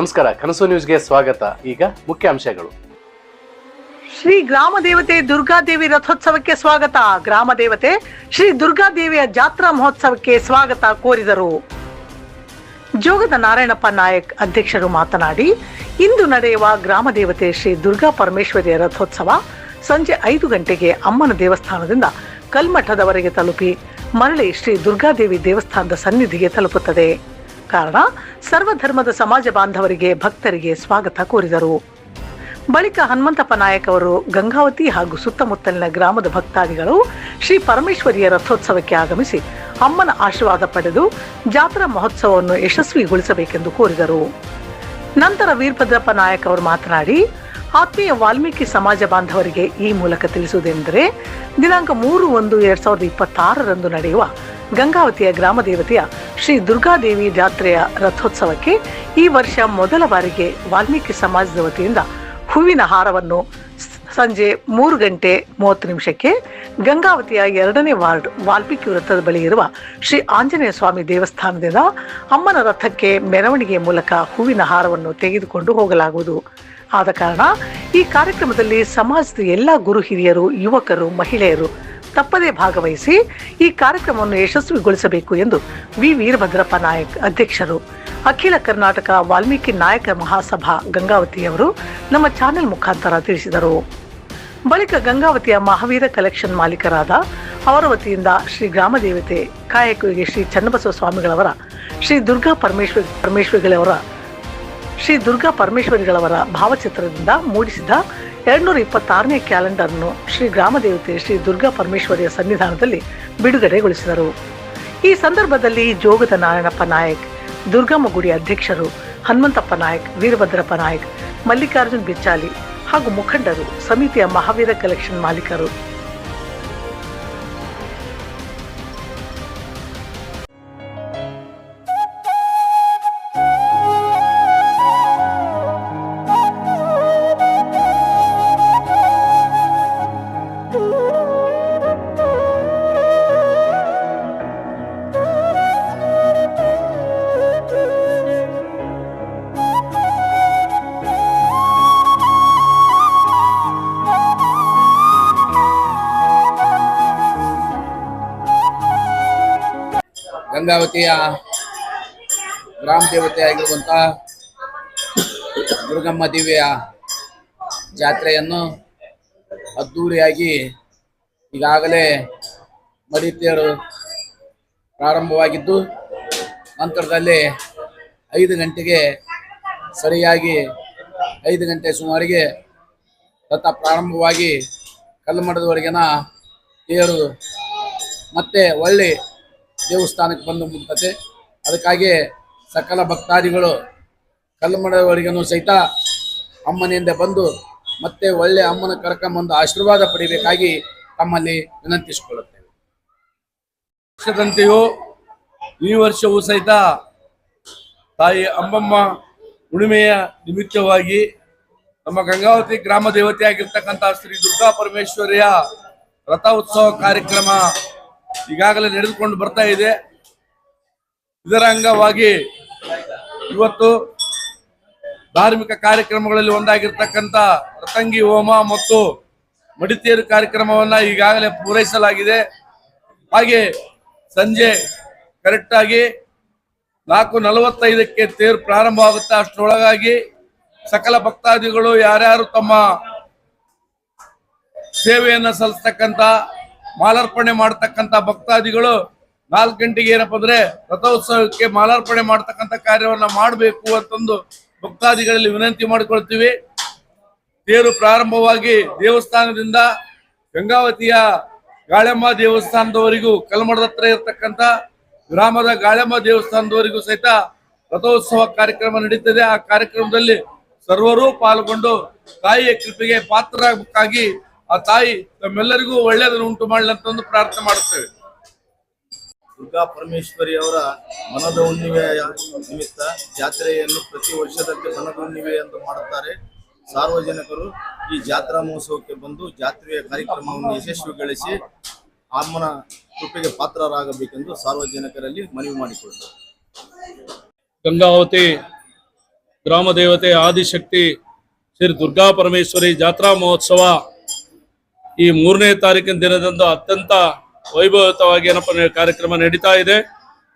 ನಮಸ್ಕಾರ, ಕನಸು ನ್ಯೂಸ್ಗೆ ಸ್ವಾಗತ. ಈಗ ಮುಖ್ಯಾಂಶಗಳು. ಶ್ರೀ ಗ್ರಾಮ ದೇವತೆ ದುರ್ಗಾದೇವಿ ರಥೋತ್ಸವಕ್ಕೆ ಸ್ವಾಗತ. ಗ್ರಾಮ ದೇವತೆ ಶ್ರೀ ದುರ್ಗಾದೇವಿಯ ಜಾತ್ರಾ ಮಹೋತ್ಸವಕ್ಕೆ ಸ್ವಾಗತ ಕೋರಿದರು. ಜೋಗದ ನಾರಾಯಣಪ್ಪ ನಾಯಕ್ ಅಧ್ಯಕ್ಷರು ಮಾತನಾಡಿ, ಇಂದು ನಡೆಯುವ ಗ್ರಾಮ ದೇವತೆ ಶ್ರೀ ದುರ್ಗಾ ಪರಮೇಶ್ವರಿಯ ರಥೋತ್ಸವ ಸಂಜೆ ಐದು ಗಂಟೆಗೆ ಅಮ್ಮನ ದೇವಸ್ಥಾನದಿಂದ ಕಲ್ಮಠದವರೆಗೆ ತಲುಪಿ, ಮರಳಿ ಶ್ರೀ ದುರ್ಗಾದೇವಿ ದೇವಸ್ಥಾನದ ಸನ್ನಿಧಿಗೆ ತಲುಪುತ್ತದೆ. ಕಾರಣ ಸರ್ವಧರ್ಮದ ಸಮಾಜ ಬಾಂಧವರಿಗೆ ಭಕ್ತರಿಗೆ ಸ್ವಾಗತ ಕೋರಿದರು. ಬಳಿಕ ಹನುಮಂತಪ್ಪ ನಾಯಕ್ ಅವರು ಗಂಗಾವತಿ ಹಾಗೂ ಸುತ್ತಮುತ್ತಲಿನ ಗ್ರಾಮದ ಭಕ್ತಾದಿಗಳು ಶ್ರೀ ಪರಮೇಶ್ವರಿಯ ರಥೋತ್ಸವಕ್ಕೆ ಆಗಮಿಸಿ ಅಮ್ಮನ ಆಶೀರ್ವಾದ ಪಡೆದು ಜಾತ್ರಾ ಮಹೋತ್ಸವವನ್ನು ಯಶಸ್ವಿಗೊಳಿಸಬೇಕೆಂದು ಕೋರಿದರು. ನಂತರ ವೀರಭದ್ರಪ್ಪ ನಾಯಕ್ ಅವರು ಮಾತನಾಡಿ, ಆತ್ಮೀಯ ವಾಲ್ಮೀಕಿ ಸಮಾಜ ಬಾಂಧವರಿಗೆ ಈ ಮೂಲಕ ತಿಳಿಸುವುದೆಂದರೆ ದಿನಾಂಕ ಮೂರು ಒಂದು ಎರಡ್ ಸಾವಿರದ ಇಪ್ಪತ್ತಾರರಂದು ನಡೆಯುವ ಗಂಗಾವತಿಯ ಗ್ರಾಮ ದೇವತೆಯ ಶ್ರೀ ದುರ್ಗಾದೇವಿ ಜಾತ್ರೆಯ ರಥೋತ್ಸವಕ್ಕೆ ಈ ವರ್ಷ ಮೊದಲ ಬಾರಿಗೆ ವಾಲ್ಮೀಕಿ ಸಮಾಜದ ವತಿಯಿಂದ ಹೂವಿನ ಹಾರವನ್ನು ಸಂಜೆ ಮೂರು ಗಂಟೆ ಮೂವತ್ತು ನಿಮಿಷಕ್ಕೆ ಗಂಗಾವತಿಯ ಎರಡನೇ ವಾರ್ಡ್ ವಾಲ್ಮೀಕಿ ವೃತ್ತದ ಬಳಿ ಇರುವ ಶ್ರೀ ಆಂಜನೇಯ ಸ್ವಾಮಿ ದೇವಸ್ಥಾನದಿಂದ ಅಮ್ಮನ ರಥಕ್ಕೆ ಮೆರವಣಿಗೆ ಮೂಲಕ ಹೂವಿನ ಹಾರವನ್ನು ತೆಗೆದುಕೊಂಡು ಹೋಗಲಾಗುವುದು. ಆದ ಕಾರಣ ಈ ಕಾರ್ಯಕ್ರಮದಲ್ಲಿ ಸಮಾಜದ ಎಲ್ಲ ಗುರು ಹಿರಿಯರು, ಯುವಕರು, ಮಹಿಳೆಯರು ತಪ್ಪದೇ ಭಾಗವಹಿಸಿ ಈ ಕಾರ್ಯಕ್ರಮವನ್ನು ಯಶಸ್ವಿಗೊಳಿಸಬೇಕು ಎಂದು ವಿ. ವೀರಭದ್ರಪ್ಪ ನಾಯಕ್ ಅಧ್ಯಕ್ಷರು. ಅಖಿಲ ಕರ್ನಾಟಕ ವಾಲ್ಮೀಕಿ ನಾಯಕ ಮಹಾಸಭಾ ಗಂಗಾವತಿಯವರು ನಮ್ಮ ಚಾನೆಲ್ ಮುಖಾಂತರ ತಿಳಿಸಿದರು. ಬಳಿಕ ಗಂಗಾವತಿಯ ಮಹಾವೀರ ಕಲೆಕ್ಷನ್ ಮಾಲೀಕರಾದ ಅವರ ವತಿಯಿಂದ ಶ್ರೀ ಗ್ರಾಮ ದೇವತೆ ಕಾಯಕವಿಗೆ ಶ್ರೀ ಚನ್ನಬಸವ ಸ್ವಾಮಿಗಳವರ, ಶ್ರೀ ದುರ್ಗಾ ಪರಮೇಶ್ವರಿ ಪರಮೇಶ್ವರಿಗಳವರ, ಶ್ರೀ ದುರ್ಗಾ ಪರಮೇಶ್ವರಿಗಳವರ ಭಾವಚಿತ್ರದಿಂದ ಮೂಡಿಸಿದ ಎರಡ್ನೂರ ಇಪ್ಪತ್ತಾರನೇ ಕ್ಯಾಲೆಂಡರ್ನ್ನು ಶ್ರೀ ಗ್ರಾಮದೇವತೆ ಶ್ರೀ ದುರ್ಗಾ ಪರಮೇಶ್ವರಿಯ ಸನ್ನಿಧಾನದಲ್ಲಿ ಬಿಡುಗಡೆಗೊಳಿಸಿದರು. ಈ ಸಂದರ್ಭದಲ್ಲಿ ಜೋಗದ ನಾರಾಯಣಪ್ಪ ನಾಯಕ್ ದುರ್ಗಮ್ಮ ಗುಡಿ ಅಧ್ಯಕ್ಷರು ಹನುಮಂತಪ್ಪ ನಾಯಕ್, ವೀರಭದ್ರಪ್ಪ ನಾಯಕ್, ಮಲ್ಲಿಕಾರ್ಜುನ್ ಬಿಚ್ಚಾಲಿ ಹಾಗೂ ಮುಖಂಡರು ಸಮಿತಿಯ ಮಹಾವೀರ ಕಲೆಕ್ಷನ್ ಮಾಲೀಕರು. ಗಂಗಾವತಿಯ ಗ್ರಾಮ ದೇವತೆ ಆಗಿರುವಂತಹ ದುರ್ಗಮ್ಮ ದೇವಿಯ ಜಾತ್ರೆಯನ್ನು ಅದ್ಧೂರಿಯಾಗಿ ಈಗಾಗಲೇ ಮರಿತೇರು ಪ್ರಾರಂಭವಾಗಿದ್ದು, ನಂತರದಲ್ಲಿ ಐದು ಗಂಟೆಗೆ ಸರಿಯಾಗಿ ಐದು ಗಂಟೆ ಸುಮಾರಿಗೆ ರಥ ಪ್ರಾರಂಭವಾಗಿ ಕಲ್ಲುಮಠದವರೆಗಿನ ತೇರು ಮತ್ತೆ ಒಳ್ಳೆ ದೇವಸ್ಥಾನಕ್ಕೆ ಬಂದು ಮುಟ್ತತೆ ಅದಕ್ಕಾಗಿ ಸಕಲ ಭಕ್ತಾದಿಗಳು ಕಲ್ಮಡವರಿಗೂ ಸಹಿತ ಅಮ್ಮನಿಂದ ಬಂದು ಮತ್ತೆ ಒಳ್ಳೆ ಅಮ್ಮನ ಕರ್ಕೊಂಬಂದು ಆಶೀರ್ವಾದ ಪಡಿಬೇಕಾಗಿ ತಮ್ಮಲ್ಲಿ ವಿನಂತಿಸಿಕೊಳ್ಳುತ್ತೇವೆ. ವರ್ಷದಂತೆಯೂ ಈ ವರ್ಷವೂ ಸಹಿತ ತಾಯಿ ಅಮ್ಮಮ್ಮ ಉಣಿಮೆಯ ನಿಮಿತ್ತವಾಗಿ ನಮ್ಮ ಗಂಗಾವತಿ ಗ್ರಾಮ ದೇವತೆಯಾಗಿರ್ತಕ್ಕಂಥ ಶ್ರೀ ದುರ್ಗಾ ಪರಮೇಶ್ವರಿಯ ರಥ ಉತ್ಸವ ಕಾರ್ಯಕ್ರಮ ಈಗಾಗಲೇ ನಡೆದುಕೊಂಡು ಬರ್ತಾ ಇದೆ. ಇದರ ಅಂಗವಾಗಿ ಇವತ್ತು ಧಾರ್ಮಿಕ ಕಾರ್ಯಕ್ರಮಗಳಲ್ಲಿ ಒಂದಾಗಿರ್ತಕ್ಕಂಥ ರತಂಗಿ ಹೋಮ ಮತ್ತು ಮಡಿತೇರು ಕಾರ್ಯಕ್ರಮವನ್ನ ಈಗಾಗಲೇ ಪೂರೈಸಲಾಗಿದೆ. ಹಾಗೆ ಸಂಜೆ ಕರೆಕ್ಟ್ ಆಗಿ ನಾಲ್ಕು ನಲವತ್ತೈದಕ್ಕೆ ತೇರು ಪ್ರಾರಂಭ ಆಗುತ್ತೆ ಅಷ್ಟರೊಳಗಾಗಿ ಸಕಲ ಭಕ್ತಾದಿಗಳು ಯಾರ್ಯಾರು ತಮ್ಮ ಸೇವೆಯನ್ನು ಸಲ್ಲಿಸ್ತಕ್ಕಂತ ಮಾಲಾರ್ಪಣೆ ಮಾಡತಕ್ಕಂತ ಭಕ್ತಾದಿಗಳು ನಾಲ್ಕು ಗಂಟೆಗೆ ಏನಪ್ಪ ಅಂದ್ರೆ ರಥೋತ್ಸವಕ್ಕೆ ಮಾಲಾರ್ಪಣೆ ಮಾಡತಕ್ಕಂತ ಕಾರ್ಯವನ್ನ ಮಾಡಬೇಕು ಅಂತಂದು ಭಕ್ತಾದಿಗಳಲ್ಲಿ ವಿನಂತಿ ಮಾಡಿಕೊಳ್ತೀವಿ. ತೇರು ಪ್ರಾರಂಭವಾಗಿ ದೇವಸ್ಥಾನದಿಂದ ಗಂಗಾವತಿಯ ಗಾಳೆಮ್ಮ ದೇವಸ್ಥಾನದವರೆಗೂ ಕಲ್ಮಡದ ಹತ್ರ ಇರತಕ್ಕಂತ ಗ್ರಾಮದ ಗಾಳೆಮ್ಮ ದೇವಸ್ಥಾನದವರೆಗೂ ಸಹಿತ ರಥೋತ್ಸವ ಕಾರ್ಯಕ್ರಮ ನಡೀತದೆ. ಆ ಕಾರ್ಯಕ್ರಮದಲ್ಲಿ ಸರ್ವರೂ ಪಾಲ್ಗೊಂಡು ತಾಯಿಯ ಕೃಪೆಗೆ ಪಾತ್ರರಾಗಬೇಕಾಗಿ ಆ ತಾಯಿ ತಮ್ಮೆಲ್ಲರಿಗೂ ಒಳ್ಳೆಯದನ್ನು ಉಂಟು ಮಾಡಲಿ ಅಂತಂದು ಪ್ರಾರ್ಥನೆ ಮಾಡುತ್ತೇವೆ. ದುರ್ಗಾ ಪರಮೇಶ್ವರಿ ಅವರ ಮನದ ಹುಣ್ಣಿಮೆಯ ನಿಮಿತ್ತ ಜಾತ್ರೆಯನ್ನು ಪ್ರತಿ ವರ್ಷದಂತೆ ಮನದ ಹುಣ್ಣಿಮೆ ಎಂದು ಮಾಡುತ್ತಾರೆ. ಸಾರ್ವಜನಿಕರು ಈ ಜಾತ್ರಾ ಮಹೋತ್ಸವಕ್ಕೆ ಬಂದು ಜಾತ್ರೆಯ ಕಾರ್ಯಕ್ರಮವನ್ನು ಯಶಸ್ವಿಗೊಳಿಸಿ ಅಮ್ಮನ ಕೃಪೆಗೆ ಪಾತ್ರರಾಗಬೇಕೆಂದು ಸಾರ್ವಜನಿಕರಲ್ಲಿ ಮನವಿ ಮಾಡಿಕೊಳ್ಳುತ್ತಾರೆ ಗಂಗಾವತಿ ಗ್ರಾಮ ದೇವತೆ ಆದಿಶಕ್ತಿ ಶ್ರೀ ದುರ್ಗಾ ಪರಮೇಶ್ವರಿ ಜಾತ್ರಾ ಮಹೋತ್ಸವ ಈ ಮೂರನೇ ತಾರೀಕಿನ ದಿನದಂದು ಅತ್ಯಂತ ವೈಭವತವಾಗಿ ಏನಪ್ಪ ಕಾರ್ಯಕ್ರಮ ನಡೀತಾ ಇದೆ.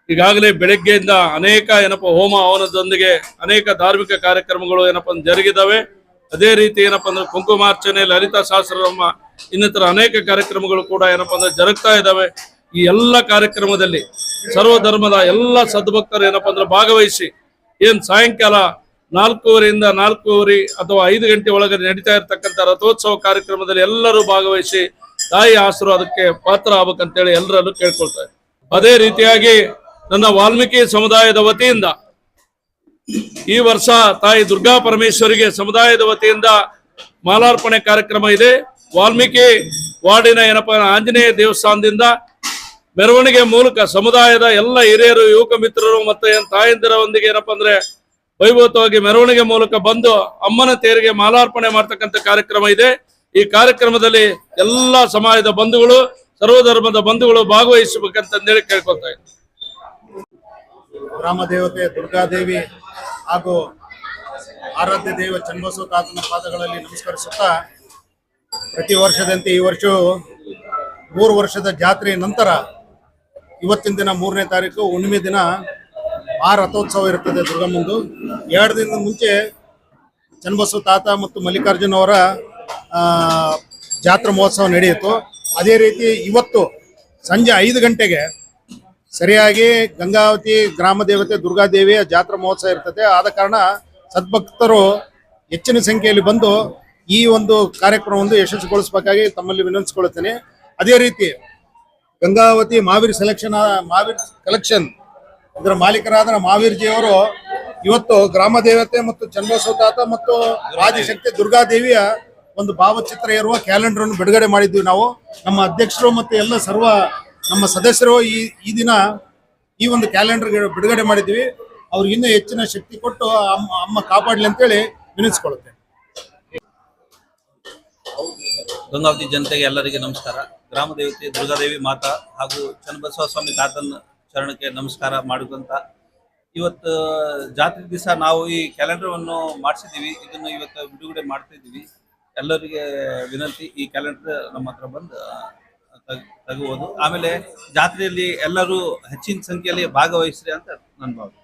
ಈಗಾಗಲೇ ಬೆಳಗ್ಗೆಯಿಂದ ಅನೇಕ ಏನಪ್ಪ ಹೋಮ ಹವನದೊಂದಿಗೆ ಅನೇಕ ಧಾರ್ಮಿಕ ಕಾರ್ಯಕ್ರಮಗಳು ಏನಪ್ಪ ಜರುಗಿದಾವೆ. ಅದೇ ರೀತಿ ಏನಪ್ಪ ಅಂದ್ರೆ ಕುಂಕುಮಾರ್ಚನೆ ಲಲಿತಾ ಸಹಸ್ರಮ್ಮ ಇನ್ನಿತರ ಅನೇಕ ಕಾರ್ಯಕ್ರಮಗಳು ಕೂಡ ಏನಪ್ಪ ಅಂದ್ರೆ ಜರುಗ್ತಾ ಇದ್ದಾವೆ ಈ ಎಲ್ಲ ಕಾರ್ಯಕ್ರಮದಲ್ಲಿ ಸರ್ವ ಧರ್ಮದ ಎಲ್ಲ ಸದ್ಭಕ್ತರು ಏನಪ್ಪ ಅಂದ್ರೆ ಭಾಗವಹಿಸಿ, ಏನ್ ಸಾಯಂಕಾಲ ನಾಲ್ಕೂವರೆಯಿಂದ ನಾಲ್ಕೂವರೆ ಅಥವಾ ಐದು ಗಂಟೆ ಒಳಗಡೆ ನಡೀತಾ ಇರತಕ್ಕಂಥ ರಥೋತ್ಸವ ಕಾರ್ಯಕ್ರಮದಲ್ಲಿ ಎಲ್ಲರೂ ಭಾಗವಹಿಸಿ ತಾಯಿ ಆಶೀರ್ವಾದಕ್ಕೆ ಪಾತ್ರ ಆಗ್ಬೇಕಂತೇಳಿ ಎಲ್ಲರಲ್ಲೂ ಕೇಳ್ಕೊಳ್ತಾರೆ. ಅದೇ ರೀತಿಯಾಗಿ ನನ್ನ ವಾಲ್ಮೀಕಿ ಸಮುದಾಯದ ವತಿಯಿಂದ ಈ ವರ್ಷ ತಾಯಿ ದುರ್ಗಾ ಪರಮೇಶ್ವರಿಗೆ ಸಮುದಾಯದ ವತಿಯಿಂದ ಮಾಲಾರ್ಪಣೆ ಕಾರ್ಯಕ್ರಮ ಇದೆ. ವಾಲ್ಮೀಕಿ ವಾರ್ಡಿನ ಏನಪ್ಪ ಆಂಜನೇಯ ದೇವಸ್ಥಾನದಿಂದ ಮೆರವಣಿಗೆ ಮೂಲಕ ಸಮುದಾಯದ ಎಲ್ಲ ಹಿರಿಯರು, ಯುವಕ ಮಿತ್ರರು ಮತ್ತೆ ತಾಯಂದಿರ ಒಂದಿಗೆ ಏನಪ್ಪ ಅಂದ್ರೆ ವೈಭವತವಾಗಿ ಮೆರವಣಿಗೆ ಮೂಲಕ ಬಂದು ಅಮ್ಮನ ತೇರಿಗೆ ಮಾಲಾರ್ಪಣೆ ಮಾಡ್ತಕ್ಕಂಥ ಕಾರ್ಯಕ್ರಮ ಇದೆ. ಈ ಕಾರ್ಯಕ್ರಮದಲ್ಲಿ ಎಲ್ಲಾ ಸಮಾಜದ ಬಂಧುಗಳು, ಸರ್ವಧರ್ಮದ ಬಂಧುಗಳು ಭಾಗವಹಿಸಬೇಕಂತಂದೇಳಿ ಕೇಳ್ಕೊತಾ ಇದ್ದೀನಿ ಗ್ರಾಮ ದೇವತೆ ದುರ್ಗಾದೇವಿ ಹಾಗೂ ಆರಾಧ್ಯ ದೇವ ಚನ್ನಬಸವ ತಾತನ ಪಾದಗಳಲ್ಲಿ ನಮಸ್ಕರಿಸುತ್ತಾ ಪ್ರತಿ ವರ್ಷದಂತೆ ಈ ವರ್ಷ ಮೂರು ವರ್ಷದ ಜಾತ್ರೆ ನಂತರ ಇವತ್ತಿನ ದಿನ ಮೂರನೇ ತಾರೀಕು ಹುಣ್ಣಿಮೆ ದಿನ ಆ ರಥೋತ್ಸವ ಇರುತ್ತದೆ ದುರ್ಗಮ್ಮಂದು ಎರಡು ದಿನದ ಮುಂಚೆ ಚನ್ನಬಸವ ತಾತ ಮತ್ತು ಮಲ್ಲಿಕಾರ್ಜುನ್ ಅವರ ಜಾತ್ರಾ ಮಹೋತ್ಸವ ನಡೆಯಿತು. ಅದೇ ರೀತಿ ಇವತ್ತು ಸಂಜೆ ಐದು ಗಂಟೆಗೆ ಸರಿಯಾಗಿ ಗಂಗಾವತಿ ಗ್ರಾಮ ದೇವತೆ ದುರ್ಗಾದೇವಿಯ ಜಾತ್ರಾ ಮಹೋತ್ಸವ ಇರ್ತದೆ. ಆದ ಕಾರಣ ಸದ್ಭಕ್ತರು ಹೆಚ್ಚಿನ ಸಂಖ್ಯೆಯಲ್ಲಿ ಬಂದು ಈ ಒಂದು ಕಾರ್ಯಕ್ರಮವನ್ನು ಯಶಸ್ವಿಗೊಳಿಸಬೇಕಾಗಿ ತಮ್ಮಲ್ಲಿ ವಿನಂತಿಸಿಕೊಳ್ಳುತ್ತೇನೆ ಅದೇ ರೀತಿ ಗಂಗಾವತಿ ಮಾವೀರ್ ಸೆಲೆಕ್ಷನ್ ಮಾವೀರ್ ಕಲೆಕ್ಷನ್ ಇದರ ಮಾಲೀಕರಾದ ಮಹಾವೀರ್ಜಿಯವರು ಇವತ್ತು ಗ್ರಾಮ ದೇವತೆ ಮತ್ತು ಚನ್ನಬಸವ ತಾತ ಮತ್ತು ರಾಜಶಕ್ತಿ ದುರ್ಗಾದೇವಿಯ ಒಂದು ಭಾವಚಿತ್ರ ಇರುವ ಕ್ಯಾಲೆಂಡರ್ ಅನ್ನು ಬಿಡುಗಡೆ ಮಾಡಿದ್ವಿ ನಾವು. ನಮ್ಮ ಅಧ್ಯಕ್ಷರು ಮತ್ತು ಎಲ್ಲ ಸರ್ವ ನಮ್ಮ ಸದಸ್ಯರು ಈ ಈ ದಿನ ಈ ಒಂದು ಕ್ಯಾಲೆಂಡರ್ ಬಿಡುಗಡೆ ಮಾಡಿದ್ವಿ ಅವ್ರಿಗೆ ಇನ್ನೂ ಹೆಚ್ಚಿನ ಶಕ್ತಿ ಕೊಟ್ಟು ಅಮ್ಮ ಅಮ್ಮ ಕಾಪಾಡಲಿ ಅಂತೇಳಿ ವಿನಿಸ್ಕೊಳ್ಳುತ್ತೆ ಗಂಗಾವತಿ ಜನತೆಗೆ ಎಲ್ಲರಿಗೆ ನಮಸ್ಕಾರ. ಗ್ರಾಮ ದೇವತೆ, ದುರ್ಗಾದೇವಿ ಮಾತಾ ಹಾಗೂ ಚನ್ನಬಸವ ಸ್ವಾಮಿ ತಾತನ ಚರಣಕ್ಕೆ ನಮಸ್ಕಾರ ಮಾಡಿದಂತ ಇವತ್ತು ಜಾತ್ರೆ ದಿವಸ ನಾವು ಈ ಕ್ಯಾಲೆಂಡರ್ವನ್ನು ಮಾಡಿಸಿದ್ದೀವಿ. ಇದನ್ನು ಇವತ್ತು ಬಿಡುಗಡೆ ಮಾಡ್ತಾ ಇದ್ದೀವಿ. ಎಲ್ಲರಿಗೆ ವಿನಂತಿ, ಈ ಕ್ಯಾಲೆಂಡರ್ ನಮ್ಮ ಹತ್ರ ಬಂದು ತಗ್- ತಗೋಬೋದು. ಆಮೇಲೆ ಜಾತ್ರೆಯಲ್ಲಿ ಎಲ್ಲರೂ ಹೆಚ್ಚಿನ ಸಂಖ್ಯೆಯಲ್ಲಿ ಭಾಗವಹಿಸ್ರಿ ಅಂತ ನನ್ನ ಭಾವನೆ.